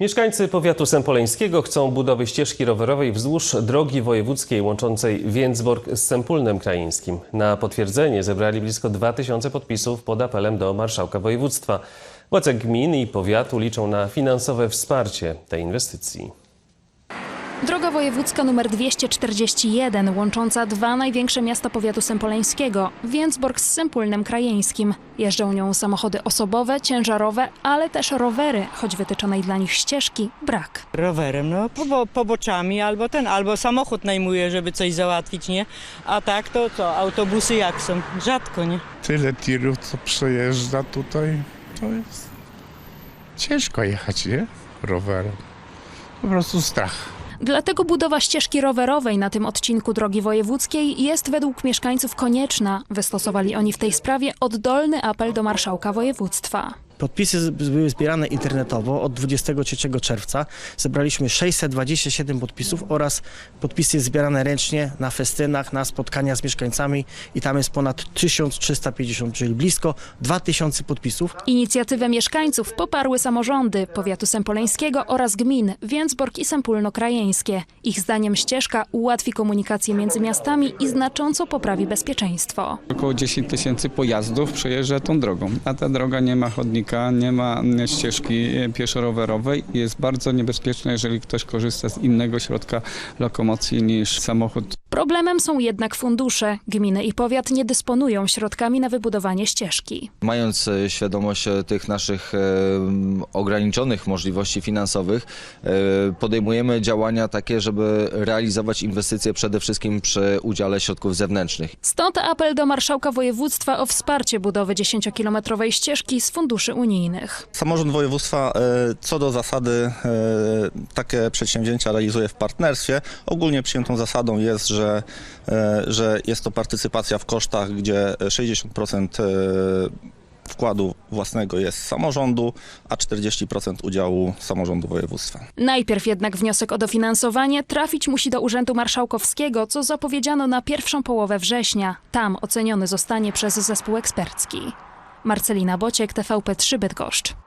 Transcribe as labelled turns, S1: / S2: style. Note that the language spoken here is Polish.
S1: Mieszkańcy powiatu sępoleńskiego chcą budowy ścieżki rowerowej wzdłuż drogi wojewódzkiej łączącej Więcborg z Sępólnem Krajeńskim. Na potwierdzenie zebrali blisko 2000 podpisów pod apelem do marszałka województwa. Władze gmin i powiatu liczą na finansowe wsparcie tej inwestycji.
S2: Droga wojewódzka nr 241, łącząca dwa największe miasta powiatu sępoleńskiego, Więcborg z Sępólnem Krajeńskim. Jeżdżą nią samochody osobowe, ciężarowe, ale też rowery, choć wytyczonej dla nich ścieżki brak.
S3: Rowerem, no pobo, poboczami albo ten, albo samochód najmuję, żeby coś załatwić, nie? A tak to co, autobusy jak są? Rzadko, nie?
S4: tyle tirów, co przejeżdża tutaj, to jest ciężko jechać, nie? Rowerem. Po prostu strach.
S2: Dlatego budowa ścieżki rowerowej na tym odcinku drogi wojewódzkiej jest według mieszkańców konieczna. Wystosowali oni w tej sprawie oddolny apel do marszałka województwa.
S5: Podpisy były zbierane internetowo od 23 czerwca. Zebraliśmy 627 podpisów oraz podpisy zbierane ręcznie na festynach, na spotkania z mieszkańcami i tam jest ponad 1350, czyli blisko 2000 podpisów.
S2: Inicjatywę mieszkańców poparły samorządy powiatu sępoleńskiego oraz gmin Więcborg i Sępólno-Krajeńskie. Ich zdaniem ścieżka ułatwi komunikację między miastami i znacząco poprawi bezpieczeństwo.
S6: Około 10 tysięcy pojazdów przejeżdża tą drogą, a ta droga nie ma chodnika, nie ma ścieżki pieszo-rowerowej i jest bardzo niebezpieczna, jeżeli ktoś korzysta z innego środka lokomocji niż samochód
S2: Problemem są jednak fundusze. Gminy i powiat nie dysponują środkami na wybudowanie ścieżki.
S7: Mając e, świadomość e, tych naszych e, ograniczonych możliwości finansowych, e, podejmujemy działania takie, żeby realizować inwestycje przede wszystkim przy udziale środków zewnętrznych.
S2: Stąd apel do marszałka województwa o wsparcie budowy 10-kilometrowej ścieżki z funduszy unijnych.
S8: Samorząd województwa e, co do zasady e, takie przedsięwzięcia realizuje w partnerstwie. Ogólnie przyjętą zasadą jest, że, e, że jest to partycypacja w kosztach, gdzie 60% e, wkładu własnego jest samorządu, a 40% udziału samorządu województwa.
S2: Najpierw jednak wniosek o dofinansowanie trafić musi do Urzędu Marszałkowskiego, co zapowiedziano na pierwszą połowę września. Tam oceniony zostanie przez zespół ekspercki. Marcelina Bociek, TVP3 Bydgoszcz.